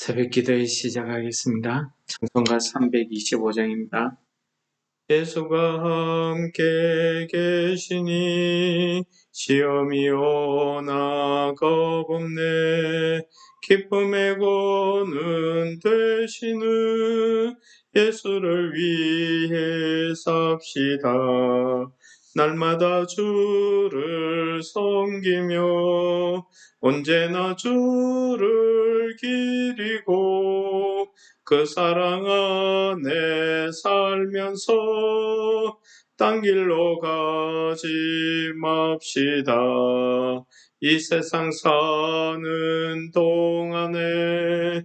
새벽 기도회 시작하겠습니다. 찬송가 325장입니다. 예수가 함께 계시니 시험이 오나 겁없네 기쁨의 고는 되시는 예수를 위해 삽시다. 날마다 주를 섬기며 언제나 주를 기리고 그 사랑 안에 살면서 딴 길로 가지 맙시다. 이 세상 사는 동안에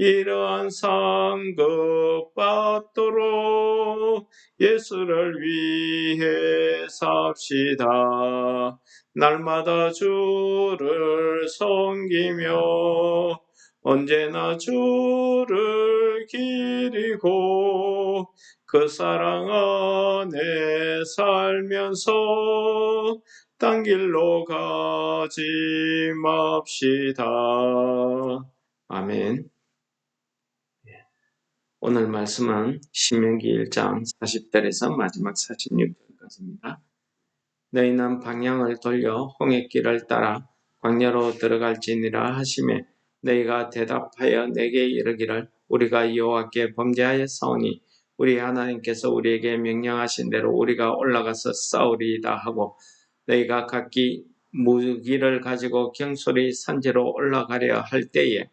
이러한 상급 받도록 예수를 위해 삽시다. 날마다 주를 섬기며 언제나 주를 기리고 그 사랑 안에 살면서 딴 길로 가지 맙시다. 아멘. 오늘 말씀은 신명기 1장 40절에서 마지막 46절까지입니다. 너희는 방향을 돌려 홍해길을 따라 광야로 들어갈지니라 하심에 너희가 대답하여 내게 이르기를 우리가 여호와께 범죄하였사오니 우리 하나님께서 우리에게 명령하신 대로 우리가 올라가서 싸우리이다 하고 너희가 각기 무기를 가지고 경솔이 산지로 올라가려 할 때에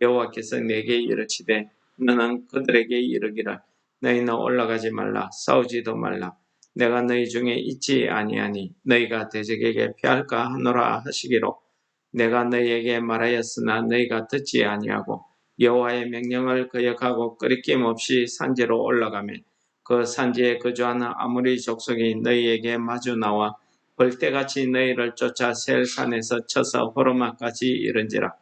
여호와께서 내게 이르치되 너는 그들에게 이르기를 너희는 올라가지 말라 싸우지도 말라. 내가 너희 중에 있지 아니하니 너희가 대적에게 피할까 하노라 하시기로. 내가 너희에게 말하였으나 너희가 듣지 아니하고 여호와의 명령을 거역하고 끄리낌 없이 산지로 올라가며 그 산지에 거주하는 아무리 족속이 너희에게 마주 나와 벌떼같이 너희를 쫓아 셀 산에서 쳐서 호르마까지 이른지라.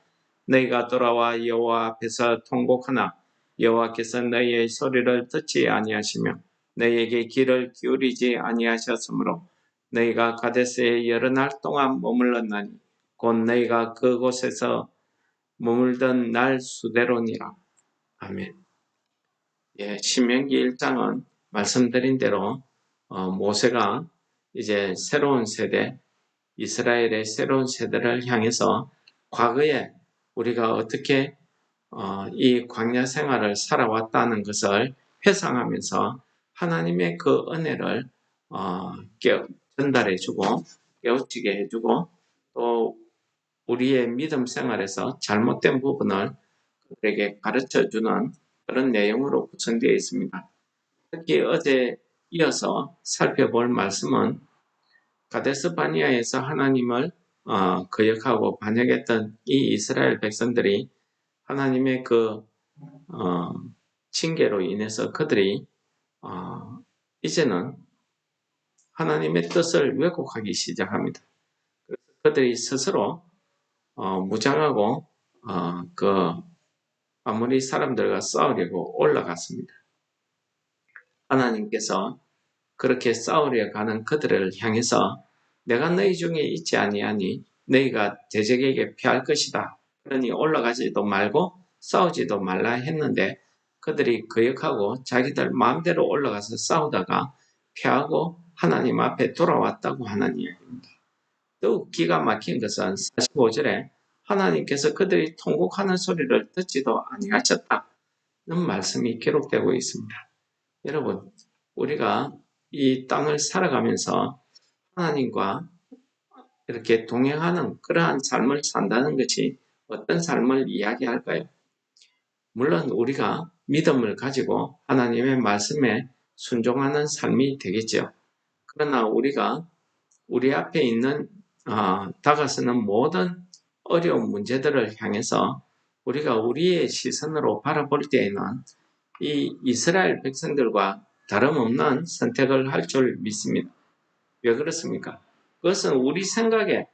너희가 돌아와 여호와 앞에서 통곡하나 여호와께서 너희의 소리를 듣지 아니하시며 너희에게 귀를 기울이지 아니하셨으므로 너희가 가데스에 여러 날 동안 머물렀나니 곧 너희가 그곳에서 머물던 날 수대로니라. 아멘. 예, 신명기 1장은 말씀드린 대로 어, 모세가 이제 새로운 세대, 이스라엘의 새로운 세대를 향해서 과거에 우리가 어떻게 어, 이 광야 생활을 살아왔다는 것을 회상하면서 하나님의 그 은혜를 어, 전달해주고 깨우치게 해주고 또 우리의 믿음 생활에서 잘못된 부분을 그들에게 가르쳐 주는 그런 내용으로 구성되어 있습니다. 특히 어제 이어서 살펴볼 말씀은 가데스 바니아에서 하나님을 어, 거역하고 반역했던 이 이스라엘 백성들이 하나님의 그 어, 징계로 인해서 그들이 어, 이제는 하나님의 뜻을 왜곡하기 시작합니다. 그들이 스스로 어, 무장하고 어, 그 아무리 사람들과 싸우려고 올라갔습니다. 하나님께서 그렇게 싸우려 가는 그들을 향해서 내가 너희 중에 있지 아니하니 너희가 대적에게 피할 것이다. 그러니 올라가지도 말고 싸우지도 말라 했는데 그들이 거역하고 자기들 마음대로 올라가서 싸우다가 피하고 하나님 앞에 돌아왔다고 하는 이야기입니다. 더욱 기가 막힌 것은 45절에 하나님께서 그들이 통곡하는 소리를 듣지도 아니하셨다는 말씀이 기록되고 있습니다. 여러분, 우리가 이 땅을 살아가면서 하나님과 이렇게 동행하는 그러한 삶을 산다는 것이 어떤 삶을 이야기할까요? 물론 우리가 믿음을 가지고 하나님의 말씀에 순종하는 삶이 되겠죠. 그러나 우리가 우리 앞에 있는 어, 다가서는 모든 어려운 문제들을 향해서 우리가 우리의 시선으로 바라볼 때에는 이 이스라엘 백성들과 다름없는 선택을 할 줄 믿습니다. 왜 그렇습니까? 그것은 우리 생각에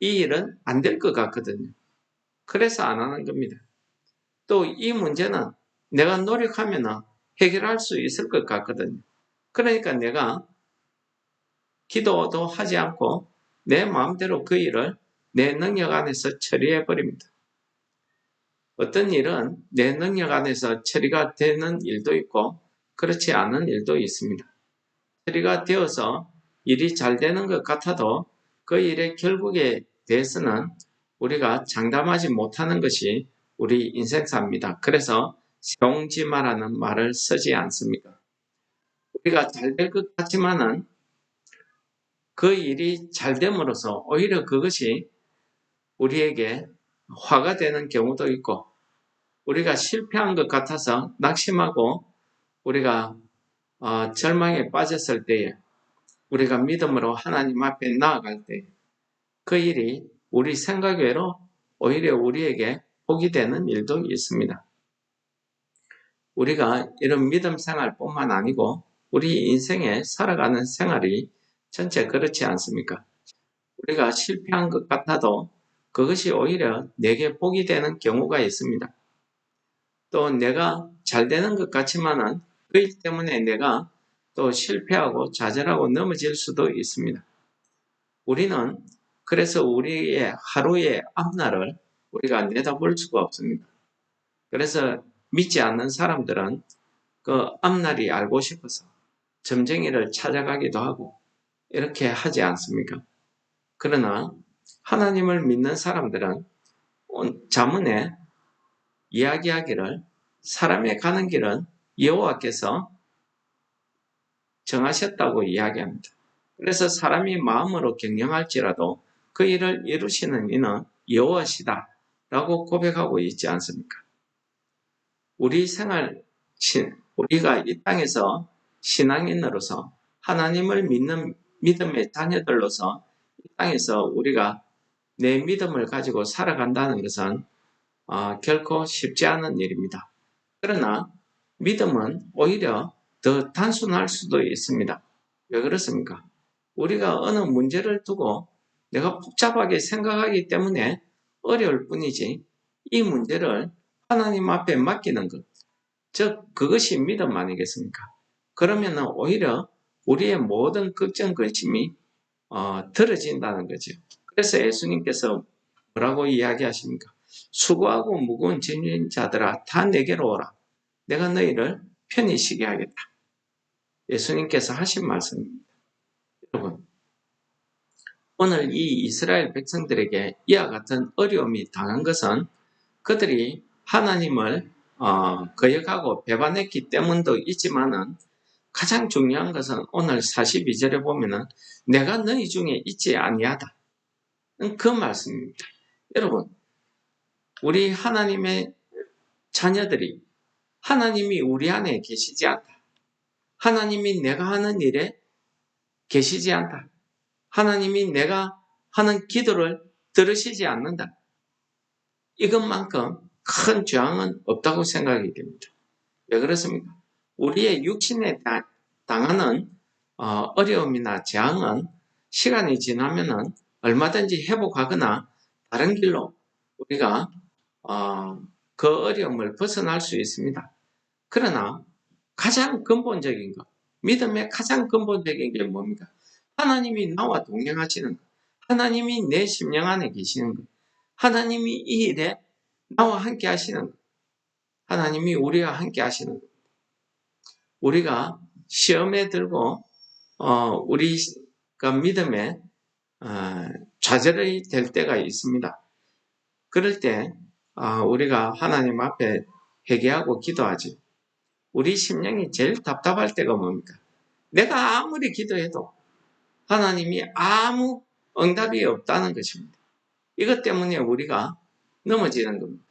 이 일은 안 될 것 같거든요. 그래서 안 하는 겁니다. 또 이 문제는 내가 노력하면 해결할 수 있을 것 같거든요. 그러니까 내가 기도도 하지 않고 내 마음대로 그 일을 내 능력 안에서 처리해 버립니다. 어떤 일은 내 능력 안에서 처리가 되는 일도 있고 그렇지 않은 일도 있습니다. 처리가 되어서 일이 잘 되는 것 같아도 그 일의 결국에 대해서는 우리가 장담하지 못하는 것이 우리 인생사입니다. 그래서 세옹지마라는 말을 쓰지 않습니다. 우리가 잘 될 것 같지만은 그 일이 잘 됨으로써 오히려 그것이 우리에게 화가 되는 경우도 있고 우리가 실패한 것 같아서 낙심하고 우리가 어, 절망에 빠졌을 때에 우리가 믿음으로 하나님 앞에 나아갈 때 그 일이 우리 생각 외로 오히려 우리에게 복이 되는 일도 있습니다. 우리가 이런 믿음 생활뿐만 아니고 우리 인생에 살아가는 생활이 전체 그렇지 않습니까? 우리가 실패한 것 같아도 그것이 오히려 내게 복이 되는 경우가 있습니다. 또 내가 잘 되는 것 같지만은 그일 때문에 내가 또 실패하고 좌절하고 넘어질 수도 있습니다. 우리는 그래서 우리의 하루의 앞날을 우리가 내다볼 수가 없습니다. 그래서 믿지 않는 사람들은 그 앞날이 알고 싶어서 점쟁이를 찾아가기도 하고 이렇게 하지 않습니까? 그러나 하나님을 믿는 사람들은 자문에 이야기하기를 사람의 가는 길은 여호와께서 정하셨다고 이야기합니다. 그래서 사람이 마음으로 경영할지라도 그 일을 이루시는 이는 여호와시다 라고 고백하고 있지 않습니까? 우리 생활, 우리가 이 땅에서 신앙인으로서 하나님을 믿는 믿음의 자녀들로서 이 땅에서 우리가 내 믿음을 가지고 살아간다는 것은 어, 결코 쉽지 않은 일입니다. 그러나 믿음은 오히려 더 단순할 수도 있습니다. 왜 그렇습니까? 우리가 어느 문제를 두고 내가 복잡하게 생각하기 때문에 어려울 뿐이지 이 문제를 하나님 앞에 맡기는 것, 즉 그것이 믿음 아니겠습니까? 그러면 오히려 우리의 모든 걱정 근심이 어, 들어진다는 거죠. 그래서 예수님께서 뭐라고 이야기하십니까? 수고하고 무거운 짐진 자들아 다 내게로 오라. 내가 너희를 편히 쉬게 하겠다. 예수님께서 하신 말씀입니다. 여러분, 오늘 이 이스라엘 백성들에게 이와 같은 어려움이 당한 것은 그들이 하나님을 어, 거역하고 배반했기 때문도 있지만은 가장 중요한 것은 오늘 42절에 보면은 내가 너희 중에 있지 아니하다. 그 말씀입니다. 여러분, 우리 하나님의 자녀들이 하나님이 우리 안에 계시지 않다. 하나님이 내가 하는 일에 계시지 않다. 하나님이 내가 하는 기도를 들으시지 않는다. 이것만큼 큰 저항은 없다고 생각이 됩니다. 왜 그렇습니까? 우리의 육신에 당하는 어, 어려움이나 재앙은 시간이 지나면은 얼마든지 회복하거나 다른 길로 우리가 어, 그 어려움을 벗어날 수 있습니다. 그러나 가장 근본적인 것, 믿음의 가장 근본적인 게 뭡니까? 하나님이 나와 동행하시는 것, 하나님이 내 심령 안에 계시는 것. 하나님이 이 일에 나와 함께 하시는 것. 하나님이 우리와 함께 하시는 것. 우리가 시험에 들고 어, 우리가 믿음에 어, 좌절이 될 때가 있습니다. 그럴 때 어, 우리가 하나님 앞에 회개하고 기도하지. 우리 심령이 제일 답답할 때가 뭡니까? 내가 아무리 기도해도 하나님이 아무 응답이 없다는 것입니다. 이것 때문에 우리가 넘어지는 겁니다.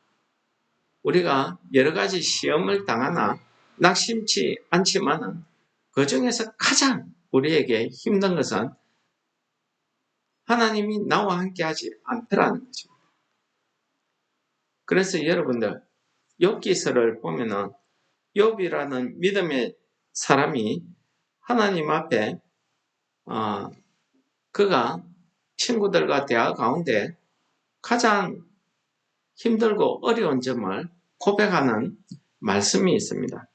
우리가 여러 가지 시험을 당하나 낙심치 않지만은 그 중에서 가장 우리에게 힘든 것은 하나님이 나와 함께 하지 않더라는 것입니다. 그래서 여러분들 욥기서를 보면은 욥이라는 믿음의 사람이 하나님 앞에 어, 그가 친구들과 대화 가운데 가장 힘들고 어려운 점을 고백하는 말씀이 있습니다.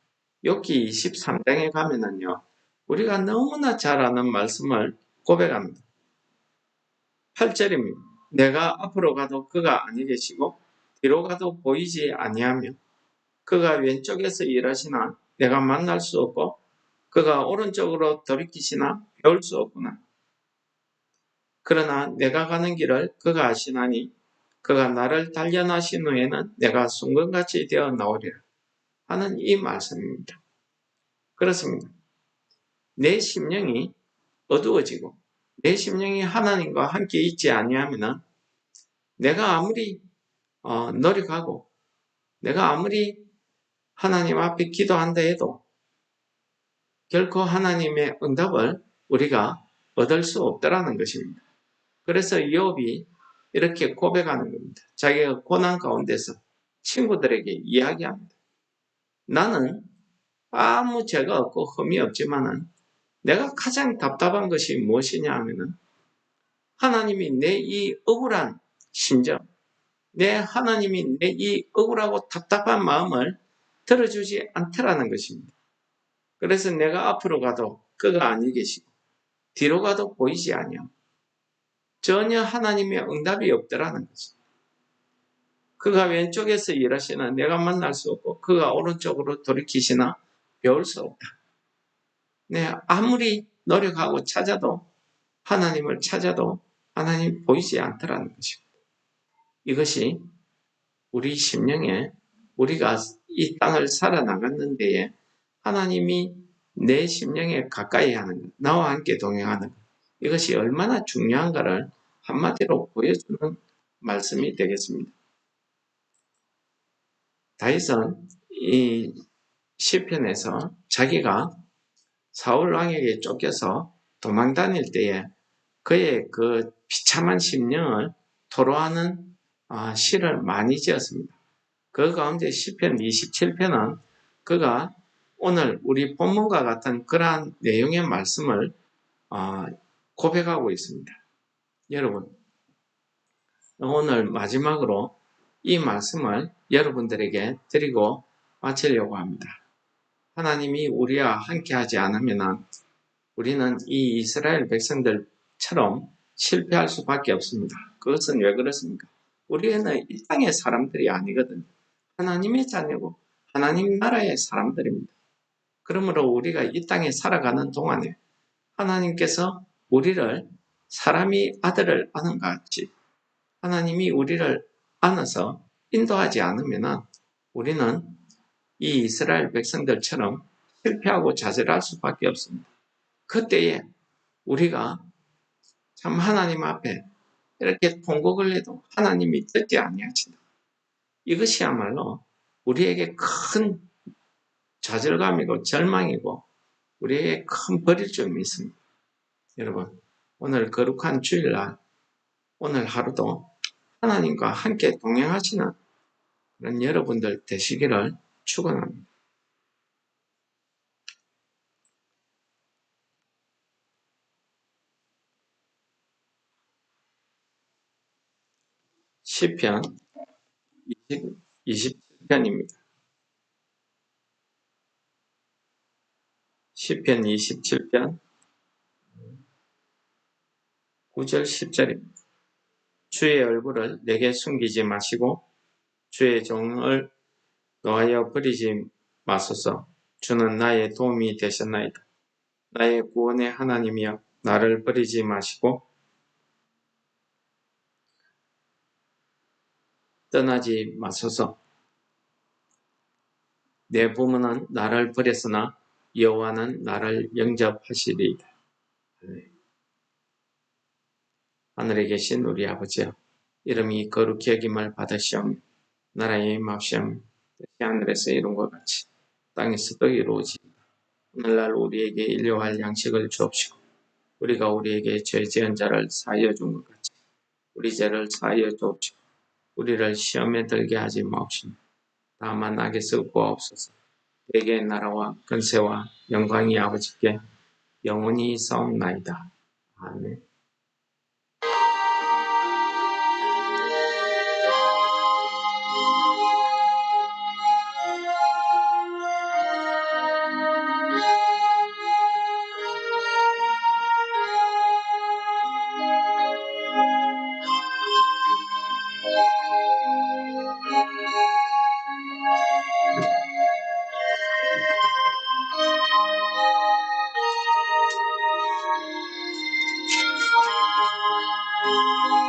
욥기 23장에 가면은요. 우리가 너무나 잘 아는 말씀을 고백합니다. 8절입니다. 내가 앞으로 가도 그가 아니 계시고 뒤로 가도 보이지 아니하며 그가 왼쪽에서 일하시나 내가 만날 수 없고 그가 오른쪽으로 돌이키시나 배울 수 없구나. 그러나 내가 가는 길을 그가 아시나니 그가 나를 단련하신 후에는 내가 순간같이 되어 나오리라 하는 이 말씀입니다. 그렇습니다. 내 심령이 어두워지고 내 심령이 하나님과 함께 있지 아니하면 내가 아무리 어, 노력하고 내가 아무리 하나님 앞에 기도한다 해도 결코 하나님의 응답을 우리가 얻을 수 없다라는 것입니다. 그래서 이업이 이렇게 고백하는 겁니다. 자기가 고난 가운데서 친구들에게 이야기합니다. 나는 아무 죄가 없고 흠이 없지만은 내가 가장 답답한 것이 무엇이냐 하면은 하나님이 내 이 억울한 심정, 내 하나님이 내 이 억울하고 답답한 마음을 들어주지 않더라는 것입니다. 그래서 내가 앞으로 가도 그가 아니 계시고 뒤로 가도 보이지 아니요. 전혀 하나님의 응답이 없더라는 거죠. 그가 왼쪽에서 일하시나 내가 만날 수 없고 그가 오른쪽으로 돌이키시나 배울 수 없다. 네, 아무리 노력하고 찾아도 하나님을 찾아도 하나님 보이지 않더라는 것입니다. 이것이 우리 심령에 우리가 이 땅을 살아나갔는 데에 하나님이 내 심령에 가까이 하는 것, 나와 함께 동행하는 것, 이것이 얼마나 중요한가를 한마디로 보여주는 말씀이 되겠습니다. 다윗은 이 시편에서 자기가 사울 왕에게 쫓겨서 도망 다닐 때에 그의 그 비참한 심령을 토로하는 아, 시를 많이 지었습니다. 그 가운데 시편 27편은 그가 오늘 우리 본문과 같은 그러한 내용의 말씀을 아, 고백하고 있습니다. 여러분, 오늘 마지막으로 이 말씀을 여러분들에게 드리고 마치려고 합니다. 하나님이 우리와 함께 하지 않으면 우리는 이 이스라엘 백성들처럼 실패할 수밖에 없습니다. 그것은 왜 그렇습니까? 우리는 이 땅의 사람들이 아니거든요. 하나님의 자녀고 하나님 나라의 사람들입니다. 그러므로 우리가 이 땅에 살아가는 동안에 하나님께서 우리를 사람이 아들을 아는 것 같이 하나님이 우리를 안아서 인도하지 않으면 우리는 이 이스라엘 백성들처럼 실패하고 좌절할 수밖에 없습니다. 그때에 우리가 참 하나님 앞에 이렇게 통곡을 해도 하나님이 듣지 아니하신다. 이것이야말로 우리에게 큰 좌절감이고 절망이고 우리에게 큰 버릴 점이 있습니다. 여러분, 오늘 거룩한 주일날, 오늘 하루도 하나님과 함께 동행하시는 그런 여러분들 되시기를 축원합니다. 시편 20, 27편입니다. 시편 27편 9절 10절입니다. 주의 얼굴을 내게 숨기지 마시고 주의 종을 놓아여 버리지 마소서. 주는 나의 도움이 되셨나이다. 나의 구원의 하나님이여 나를 버리지 마시고 떠나지 마소서. 내 부모는 나를 버렸으나 여호와는 나를 영접하시리이다. 하늘에 계신 우리 아버지여 이름이 거룩히 여김을 받으시오며 나라의 마시오며 뜻이 하늘에서 이룬 것 같이 땅에서도 이루어지 오늘날 우리에게 일용할 양식을 주옵시고 우리가 우리에게 죄 지은 자를 사하여 준 것 같이 우리 죄를 사하여 주옵시고 우리를 시험에 들게 하지 마옵시며 다만 악에서 구하옵소서 대개의 나라와 근세와 영광이 아버지께 영원히 싸움나이다. 아멘 Música